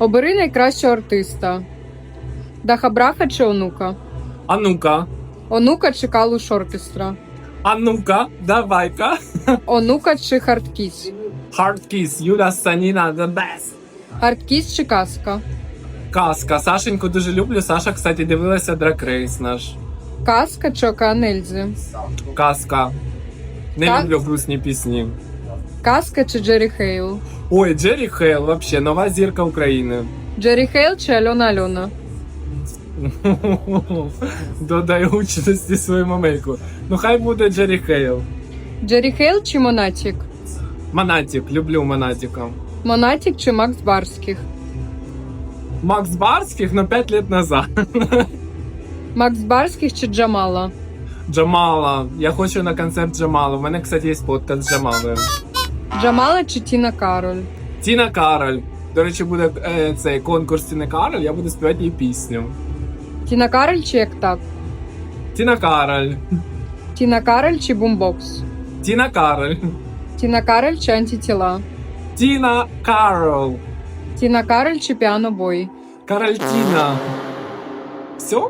Обери найкращого артиста. Даха Браха чи онука? А ну-ка, Онука чи Калуш оркестра? а ну-ка, давай-ка. Онука чи Хардкіс? Kiss, Юля Саніна, the best. Хардкіс чи Казка? Казка. Сашеньку дуже люблю. Саша, кстати, дивилася Drag Race наш. Казка чи Океан Ельзи? Казка. Не Так. люблю грустні пісні. Казка чи Джері Хейл? Ой, Джері Хейл, вообще, нова зірка України. Джері Хейл чи Альона Альона? Додай гучності свою мамельку. Ну хай буде Джері Хейл. Джері Хейл чи Монатік? Монатік, люблю Монатіка. Монатік чи Макс Барських? Макс Барських, но 5 лет назад. Макс Барських чи Джамала? Джамала. Я хочу на концерт Джамала. У мене, кстати, є фотка з Джамалою. Джамала чи Тіна Кароль? Тіна Кароль. До речі, буде е, цей конкурс Тіни Кароль, я буду співати її пісню. Тіна Кароль чи як так? Тіна Кароль. Тіна Кароль чи Бумбокс? Тіна Кароль. Тіна Кароль чи антитіла? Тіна Карол. Тіна Кароль чи піанобой? Кароль Тіна. Все?